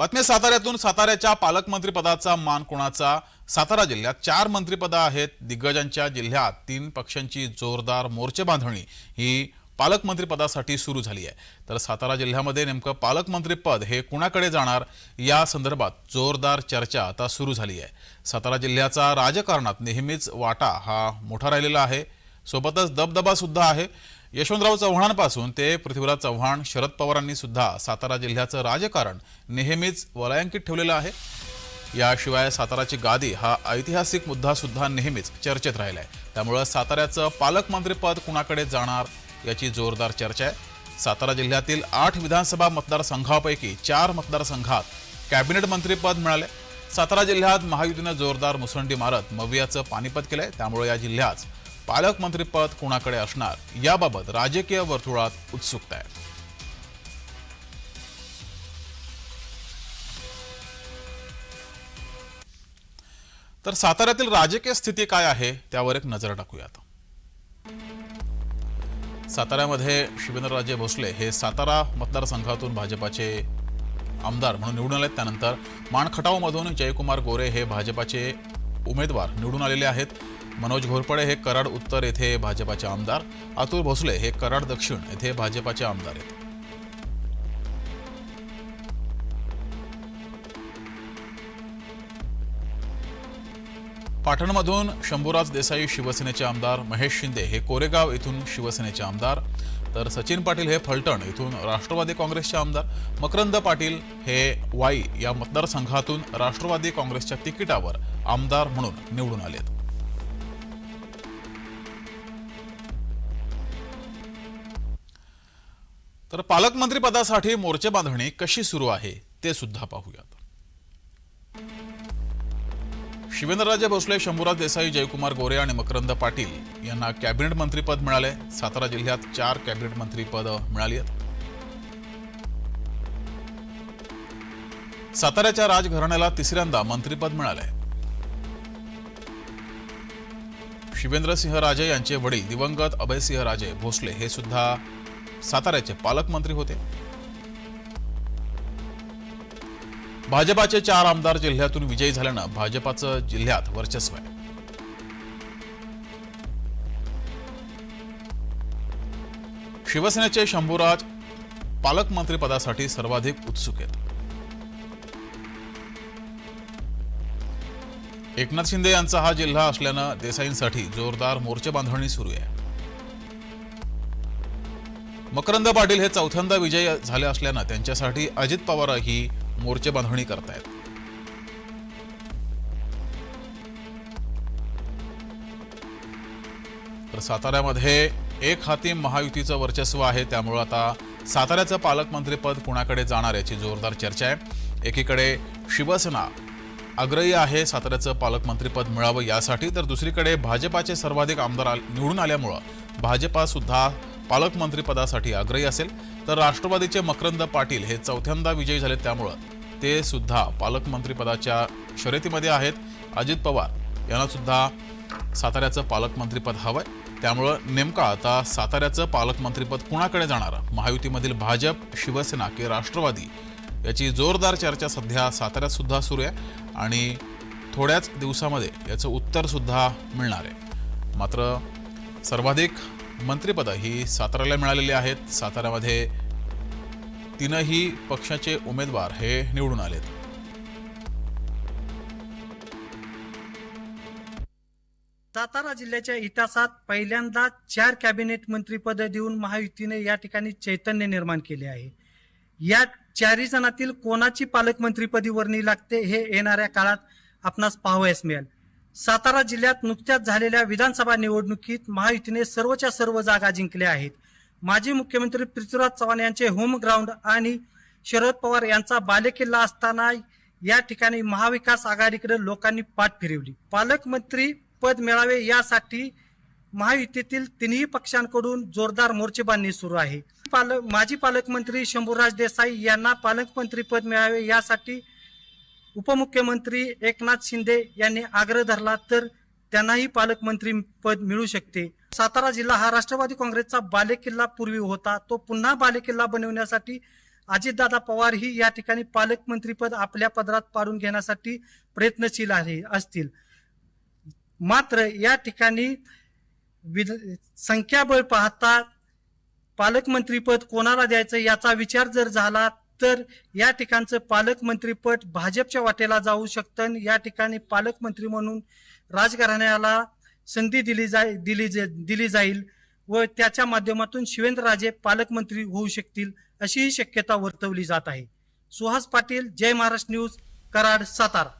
बातम्या साताऱ्यातून साताऱ्याच्या पालकमंत्रीपदाचा मान कोणाचा? सातारा जिल्ह्यात चार मंत्रिपदं आहेत. दिग्गजांच्या जिल्ह्यात तीन पक्षांची जोरदार मोर्चे बांधणी ही पालकमंत्रीपदासाठी सुरू झाली आहे. तर सातारा जिल्ह्यामध्ये नेमकं पालकमंत्रीपद हे कुणाकडे जाणार? या संदर्भात जोरदार चर्चा आता सुरू झाली आहे. सातारा जिल्ह्याचा राजकारणात नेहमीच वाटा हा मोठा राहिलेला आहे. सोबतच दबदबासुद्धा आहे. यशवंतराव चव्हाणांपासून ते पृथ्वीराज चव्हाण शरद पवारांनी सुद्धा सातारा जिल्ह्याचं राजकारण नेहमीच वलयांकित ठेवलेलं आहे. याशिवाय साताराची गादी हा ऐतिहासिक मुद्दा सुद्धा नेहमीच चर्चेत राहिला आहे त्यामुळं साताऱ्याचं पालकमंत्रीपद कुणाकडे जाणार याची जोरदार चर्चा आहे. सातारा जिल्ह्यातील आठ विधानसभा मतदारसंघापैकी चार मतदारसंघात कॅबिनेट मंत्रीपद मिळाले सातारा जिल्ह्यात महायुतीनं जोरदार मुसंडी मारत मवियाचं पानिपत केलंय. त्यामुळे या जिल्ह्यात पालकमंत्रीपद कोणाकडे असणार याबाबत राजकीय वर्तुळात उत्सुकता आहे. तर साताऱ्यातील राजकीय स्थिती काय आहे त्यावर एक नजर टाकूयात साताऱ्यामध्ये शिवेंद्रराजे भोसले हे सातारा मतदारसंघातून भाजपाचे आमदार म्हणून निवडून आलेत. त्यानंतर माणखटावमधून जयकुमार गोरे हे भाजपाचे उमेदवार निवडून आलेले आहेत. मनोज घोरपडे हे कराड उत्तर येथे भाजपाचे आमदार. अतुल भोसले हे कराड दक्षिण येथे भाजपाचे आमदार आहेत. पाटणमधून शंभूराज देसाई शिवसेनेचे आमदार महेश शिंदे हे कोरेगाव येथून शिवसेनेचे आमदार. तर सचिन पाटील हे फलटण इथून राष्ट्रवादी काँग्रेसचे आमदार. मकरंद पाटील हे वाई या मतदारसंघातून राष्ट्रवादी काँग्रेसच्या तिकिटावर आमदार म्हणून निवडून आलेत. तर पालकमंत्री पदासाठी मोर्चे बांधणी कशी सुरू आहे ते सुद्धा पाहूयात. शिवेंद्रराजे भोसले शंभूराज देसाई जयकुमार गोरे आणि मकरंद पाटील यांना कॅबिनेट मंत्रीपद मिळाले. सातारा जिल्ह्यात चार कॅबिनेट मंत्रीपद मिळाली आहेत. साताऱ्याच्या राजघराण्याला तिसऱ्यांदा मंत्रीपद मिळालंय शिवेंद्रसिंह राजे यांचे वडील दिवंगत अभयसिंह राजे भोसले हे सुद्धा साताऱ्याचे पालकमंत्री होते. भाजपाचे चार आमदार जिल्ह्यातून विजयी झाल्यानं भाजपाचं जिल्ह्यात वर्चस्व आहे. शिवसेनेचे शंभूराज पालकमंत्रीपदासाठी सर्वाधिक उत्सुक आहेत. एकनाथ शिंदे यांचा हा जिल्हा असल्यानं देसाईंसाठी जोरदार मोर्चे बांधणी सुरू आहे. मकरंद पाटील हे चौथ्यांदा विजयी झाले असल्यानं त्यांच्यासाठी अजित पवार ही मोर्चे बांधणी करतायत. तर साताऱ्यामध्ये एक हाती महायुतीचं वर्चस्व आहे त्यामुळं आता साताऱ्याचं पालकमंत्रीपद कुणाकडे जाणार याची जोरदार चर्चा आहे. एकीकडे शिवसेना आग्रही आहे साताऱ्याचं पालकमंत्रीपद मिळावं यासाठी तर दुसरीकडे भाजपाचे सर्वाधिक आमदार निवडून आल्यामुळं भाजपा सुद्धा पालकमंत्रीपदासाठी आग्रही असेल तर राष्ट्रवादीचे मकरंद पाटील हे चौथ्यांदा विजयी झाले त्यामुळं. ते सुद्धा पालकमंत्रीपदाच्या शर्यतीमध्ये आहेत. अजित पवार यांना सुद्धा साताऱ्याचं पालकमंत्रीपद हवंय. त्यामुळं नेमका आता साताऱ्याचं पालकमंत्रीपद कुणाकडे जाणार? महायुतीमधील भाजप शिवसेना की राष्ट्रवादी? याची जोरदार चर्चा सध्या साताऱ्यात सुद्धा सुरू आहे आणि थोड्याच दिवसामध्ये याचं उत्तरसुद्धा मिळणार आहे. मात्र सर्वाधिक मंत्रिपदं ही साताऱ्याला मिळालेली आहेत. साताऱ्यामध्ये तीनही पक्षाचे उमेदवार हे निवडून आलेत. सातारा जिल्ह्याच्या इतिहासात पहिल्यांदा चार कॅबिनेट मंत्रीपद देऊन महायुतीने या ठिकाणी चैतन्य निर्माण केले आहे. या चारही जणातील कोणाची पालकमंत्रीपदी वर्णी लागते हे येणाऱ्या काळात आपणास पाहावयास मिळेल. सातारा जिल्ह्यात नुकत्याच झालेल्या विधानसभा निवडणुकीत महायुतीने सर्वच्या सर्व जागा जिंकल्या आहेत. माजी मुख्यमंत्री पृथ्वीराज चव्हाण यांचे होम ग्राउंड आणि शरद पवार यांचा बालेकिल्ला असताना या ठिकाणी महाविकास आघाडीकडे लोकांनी पाठ फिरवली. पालकमंत्री पद मिळावे यासाठी महायुतीतील तिन्ही पक्षांकडून जोरदार मोर्चेबांधणी सुरू आहे. पालक माजी पालकमंत्री शंभूराज देसाई यांना पालकमंत्री पद मिळावे यासाठी उपमुख्यमंत्री एकनाथ शिंदे यांनी आग्रह धरला तर त्यांनाही पालकमंत्री पद मिळू शकते. सातारा जिल्हा हा राष्ट्रवादी काँग्रेसचा बालेकिल्ला पूर्वी होता. तो पुन्हा बालेकिल्ला बनवण्यासाठी अजितदादा पवार ही या ठिकाणी पालकमंत्रीपद आपल्या पदरात पाडून घेण्यासाठी प्रयत्नशील आहे असतील. मात्र या ठिकाणी संख्याबळ पाहता पालकमंत्रीपद कोणाला द्यायचं याचा विचार जर झाला तर या ठिकाणचं पालकमंत्रीपद भाजपच्या वाटेला जाऊ शकतं आणि या ठिकाणी पालकमंत्री म्हणून राजघराण्याला संधी दिली जाई दिली जा- दिली जाईल व त्याच्या माध्यमातून शिवेंद्रराजे पालकमंत्री होऊ शकतील अशीही शक्यता वर्तवली जात आहे. सुहास पाटील जय महाराष्ट्र न्यूज कराड सातारा.